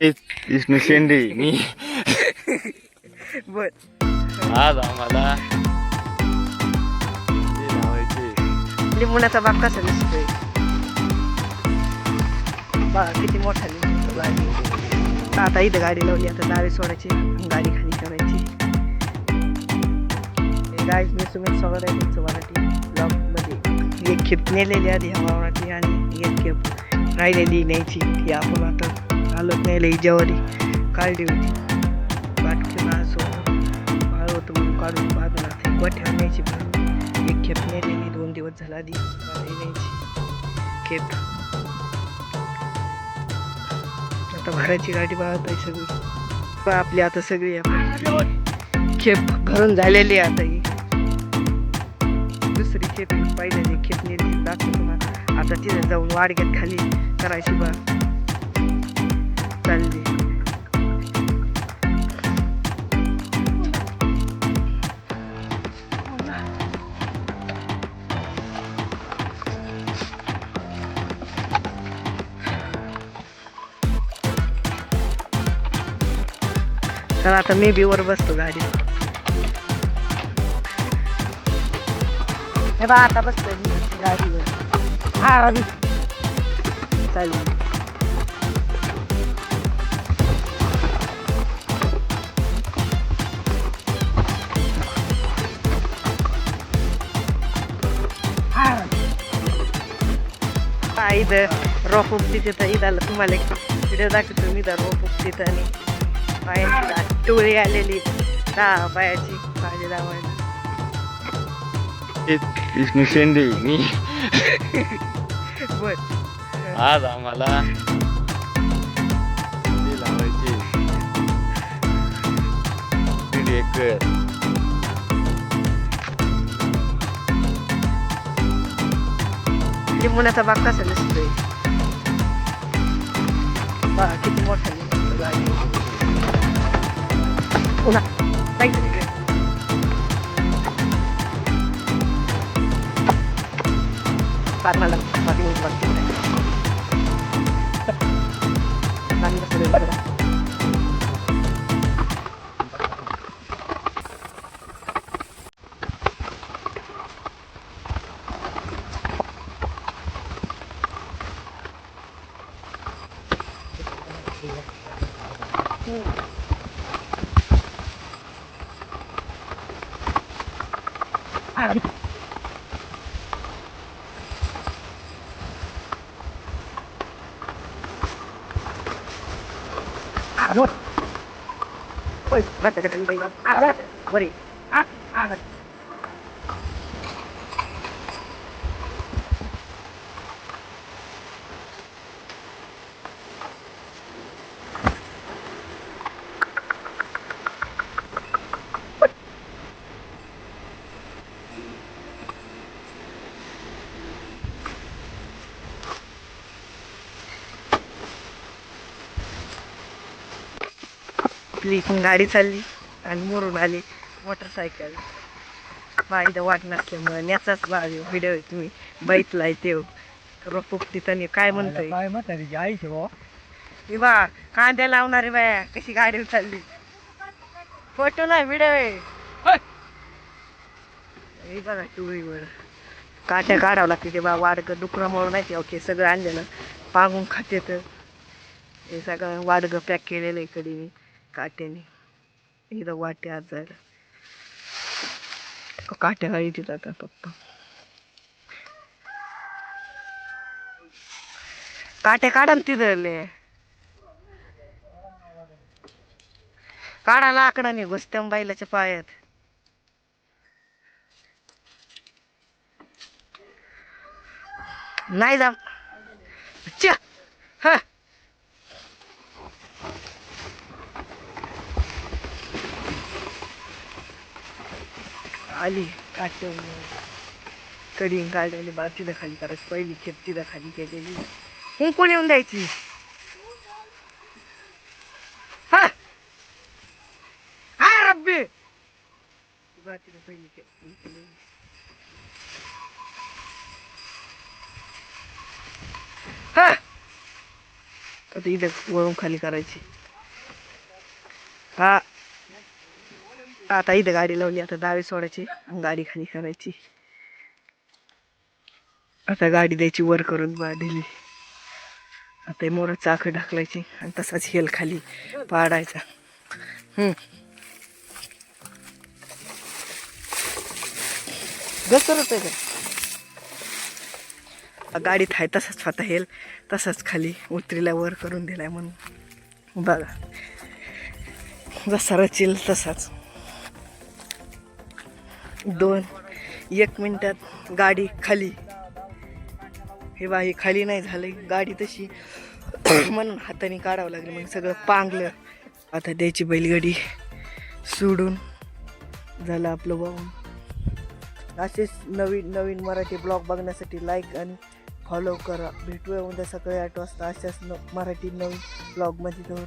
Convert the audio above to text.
विष्णू शेंडे मी. बर. आज आम्हाला ते लावायचे. लिंबुण्याचा बाग कसा दिसतोय? बघा किती मोठा बाग आहे. आता इथं गाडी लावली आता दावे सोडायची गाडी खाली करायची. गाडी मी सुमित सगळं आहे तुमचं मराठी ब्लॉगमध्ये एक खेप नेलेली आधी ह्या वावराची आणि एक खेप राहिलेली न्यायची ही आपण आता हालत नाही लई जेवारी काढली होती. पाठकी असो माळ होतं म्हणून काढून बाजूला ते गोठ्या न्यायची भरून एक खेप नेलेली दोन दिवस झाला आधी न्यायची. खेप. आता भरायची गाडी पाहत आहे सगळी आपली आता सगळी खेप भरून झालेली आहे आता ही. दुसरी खेप पाहिलेली खेप नेली दाखवतो आता तिथे जाऊन वाडग्यात खाली करायची बा. चालली तर आता मी बी वर बसतो गाडी हे बा आता बसतो मी गाडीवर. हा. चालेल इथं रोप उपटी तिथं इथं तुम्हाला एक व्हिडिओ दाखवतो मी इथं रोप उपटीत आणि बायांची टोळी आलेली दहा बायाची भाजी लावायला विष्णू शेंडे मी बर आज आम्हाला लावायचे एकर लिंबुण्याचा बाग कसा दिसतोय बघा किती मोठा लिंबूचा बाग आहे. पुन्हा जायचं तिकडे. फार मला luôn. Oi, vete, vete, vete, vete, vete, vete, vete, आपली इथून गाडी चालली आणि मोरून आली मोटरसायकल बा इथं वाट नसल्यामुळे न्याचाच व्हिडिओ तुम्ही. बैतलाय ते रोप तिथं काय म्हणतोय? काय म्हणतात त्याची आई शिवा मी बा कांद्या लावणारी बाया कशी गाडी चालली? फोटो नाही व्हिडिओ आहे. हे! बघा टुळीवर. काट्या काढावं लागते ते बा वाडगं डुकरामुळं नाही ते ओके सगळं आणलेलं. पांगून खाते तर हे सगळं वाडगं पॅक केलेलं आहे कडीने काट्याने इथं वाटे आज जायला काट्या गाडी तिथं आता पप्पा काट्या काढा ना तिथं काढा लाकडाने घुसत्या बैलाच्या पायात. नाही जा. आली काट्या कडी काढलेली बा तिथं खाली करायची पहिली खेप तिथं खाली केलेली. हूं कोण येऊन द्यायची? हा! हा रब्बी! बा तिथं पहिली खेप केलेली. हा! आता इथं वळून खाली करायची. हा! आता इथं गाडी लावली आता दावे सोडायची आणि गाडी खाली करायची. आता गाडी द्यायची वर करून बा दिली. आता मोर चाक ढकलायची आणि तसाच हेल खाली पाडायचा. घसरत आहे का गाडीत आहे तसाच स्वतः हेल तसाच खाली उतरीला वर करून दिलाय म्हणून. बघा. जसा रचील तसाच. दोन. एक मिनटात गाडी खाली. हे बा खाली नाही झालं गाडी तशी म्हणून हाताने काढावं लागलं. मग सगळं पांगलं. आता द्यायची बैलगाडी सोडून झालं आपलं वाहून. असेच नवीन नवीन मराठी ब्लॉग बघण्यासाठी लाईक आणि फॉलो करा. भेटूया उद्या सकाळी आठ वाजता. अशाच न मराठी नवीन ब्लॉगमध्ये तर